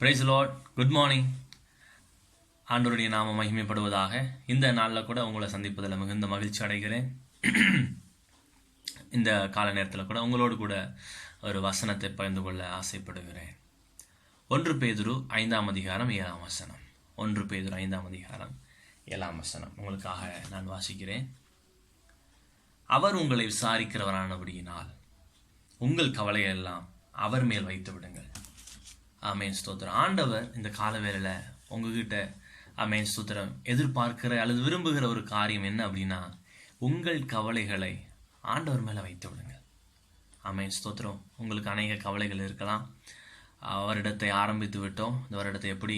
Price Lord good morning ஆண்டோருடைய நாம மகிமைப்படுவதாக. இந்த நாளில் கூட உங்களை சந்திப்பதில் மிகுந்த மகிழ்ச்சி அடைகிறேன். இந்த கால நேரத்தில் கூட உங்களோடு கூட ஒரு வசனத்தை பகிர்ந்து கொள்ள ஆசைப்படுகிறேன். ஒன்று பேதுரு ஐந்தாம் அதிகாரம் ஏழாம் வசனம். ஒன்று பேதுரு ஐந்தாம் அதிகாரம் ஏழாம் வசனம். உங்களுக்காக நான் வாசிக்கிறேன். அவர் உங்களை விசாரிக்கிறவரானபடியினால் உங்கள் கவலையெல்லாம் அவர் மேல் வைத்து விடுங்கள் அமேன் ஸ்தோத்திரம். ஆண்டவர் இந்த காலவேளையில் உங்ககிட்ட அமேன் ஸ்தோத்திரம் எதிர்பார்க்கிற அல்லது விரும்புகிற ஒரு காரியம் என்ன அப்படின்னா உங்கள் கவலைகளை ஆண்டவர் மேலே வைத்து விடுங்க அமேன் ஸ்தோத்திரம். உங்களுக்கு அநேக கவலைகள் இருக்கலாம். வருடத்தை ஆரம்பித்து விட்டோம். இந்த வருடத்தை எப்படி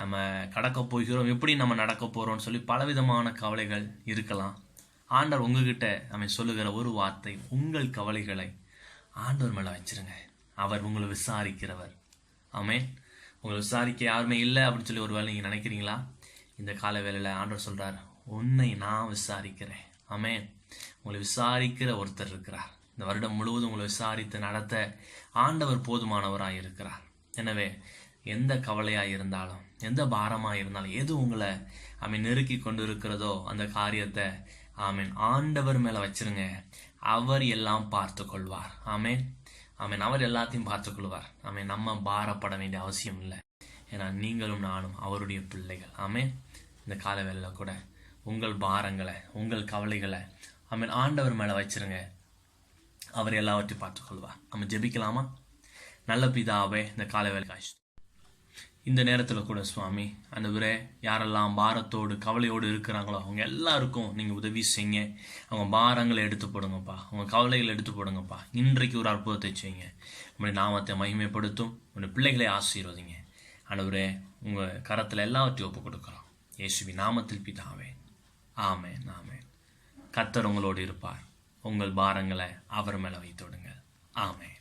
நம்ம கடக்க போகிறோம்? எப்படி நம்ம நடக்க போகிறோம்னு சொல்லி பலவிதமான கவலைகள் இருக்கலாம். ஆண்டவர் உங்ககிட்ட அவன் சொல்லுகிற ஒரு வார்த்தை உங்கள் கவலைகளை ஆண்டவர் மேலே வச்சிருங்க. அவர் உங்களை விசாரிக்கிறவர். ஆமேன். உங்களை விசாரிக்க யாருமே இல்லை அப்படின்னு சொல்லி ஒரு வேலை நீங்கள் நினைக்கிறீங்களா? இந்த கால வேலையில் ஆண்டவர் சொல்கிறார் உன்னை நான் விசாரிக்கிறேன். ஆமேன். உங்களை விசாரிக்கிற ஒருத்தர் இருக்கிறார். இந்த வருடம் முழுவதும் உங்களை விசாரித்து நடத்த ஆண்டவர் போதுமானவராக இருக்கிறார். எனவே எந்த கவலையாக இருந்தாலும் எந்த பாரமாக இருந்தாலும் எது உங்களை அவன் நெருக்கி கொண்டு இருக்கிறதோ அந்த காரியத்தை ஆமீன் ஆண்டவர் மேலே வச்சிருங்க. அவர் எல்லாம் பார்த்து கொள்வார். ஆமேன். ஆமீன். அவர் எல்லாத்தையும் பார்த்து கொள்வார் ஆமீன். நம்ம பாரப்பட வேண்டிய அவசியம் இல்லை. ஏன்னா நீங்களும் நானும் அவருடைய பிள்ளைகள். ஆமீன். இந்த காலவேளையில் கூட உங்கள் பாரங்களை உங்கள் கவலைகளை ஆமீன் ஆண்டவர் மேலே வச்சிருங்க. அவர் எல்லாவற்றையும் பார்த்துக்கொள்வார். நம்ம ஜெபிக்கலாமா? நல்ல பிதாவே இந்த காலவேளை காய்ச்சி இந்த நேரத்தில் கூட சுவாமி அந்த விரை யாரெல்லாம் பாரத்தோடு கவலையோடு இருக்கிறாங்களோ அவங்க எல்லாருக்கும் நீங்கள் உதவி செய்யுங்க. அவங்க பாரங்களை எடுத்து போடுங்கப்பா. அவங்க கவலைகளை எடுத்து போடுங்கப்பா. இன்றைக்கு ஒரு அற்புதத்தை செய்யுங்க. உங்களுடைய நாமத்தை மகிமைப்படுத்தும். உங்களுடைய பிள்ளைகளை ஆசீர்வதிங்க. ஆண்டவரே உங்கள் கரத்தில் எல்லாவற்றையும் ஒப்பு கொடுக்குறோம். இயேசுவி நாமத்தில் பிதாவே. ஆமேன் ஆமேன். கத்தர் உங்களோடு இருப்பார். உங்கள் பாரங்களை அவர் மேலே வைத்து விடுங்க ஆமேன்.